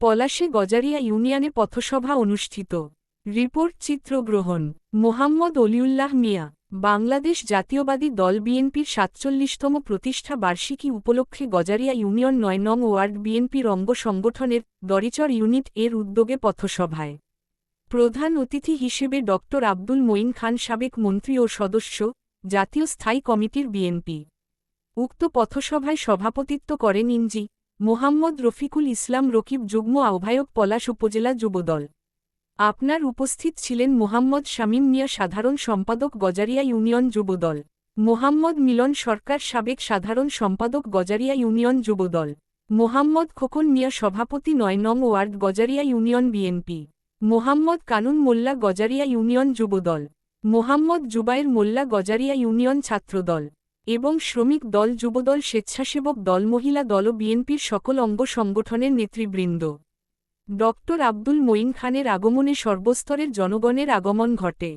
পলাশে গজারিয়া ইউনিয়নে পথসভা অনুষ্ঠিত। রিপোর্ট চিত্রগ্রহণ। মোহাম্মদ অলিউল্লাহ মিয়া, বাংলাদেশ জাতীয়বাদী দল বিএনপির সাতচল্লিশতম প্রতিষ্ঠা বার্ষিকী উপলক্ষে গজারিয়া ইউনিয়ন নয় নং ওয়ার্ড বিএনপির অঙ্গ সংগঠনের দরিচর ইউনিট এর উদ্যোগে পথসভায় প্রধান অতিথি হিসেবে ড. আব্দুল মঈন খান সাবেক মন্ত্রী ও সদস্য, জাতীয় স্থায়ী কমিটির বিএনপি। উক্ত পথসভায় সভাপতিত্ব করেন ইঞ্জি মোহাম্মদ রফিকুল ইসলাম রকিব যুগ্ম আহ্বায়ক পলাশ উপজেলা যুবদল। আপনার উপস্থিত ছিলেন মোহাম্মদ শামীম মিয়া সাধারণ সম্পাদক গজারিয়া ইউনিয়ন যুবদল। মোহাম্মদ মিলন সরকার সাবেক সাধারণ সম্পাদক গজারিয়া ইউনিয়ন যুবদল। মোহাম্মদ খোকন মিয়া সভাপতি নয় নং ward Gazaria union BNP. Mohammad Kanun Molla Gazaria union Jubodal. Mohammad Jubair Molla Gazaria union Chhatradal. এবং শ্রমিক দল, যুবদল, স্বেচ্ছাসেবক দল, মহিলা দল ও বিএনপির সকল অঙ্গ সংগঠনের নেতৃবৃন্দ। ড আব্দুল মঈন খানের আগমনে সর্বস্তরের জনগণের আগমন ঘটে।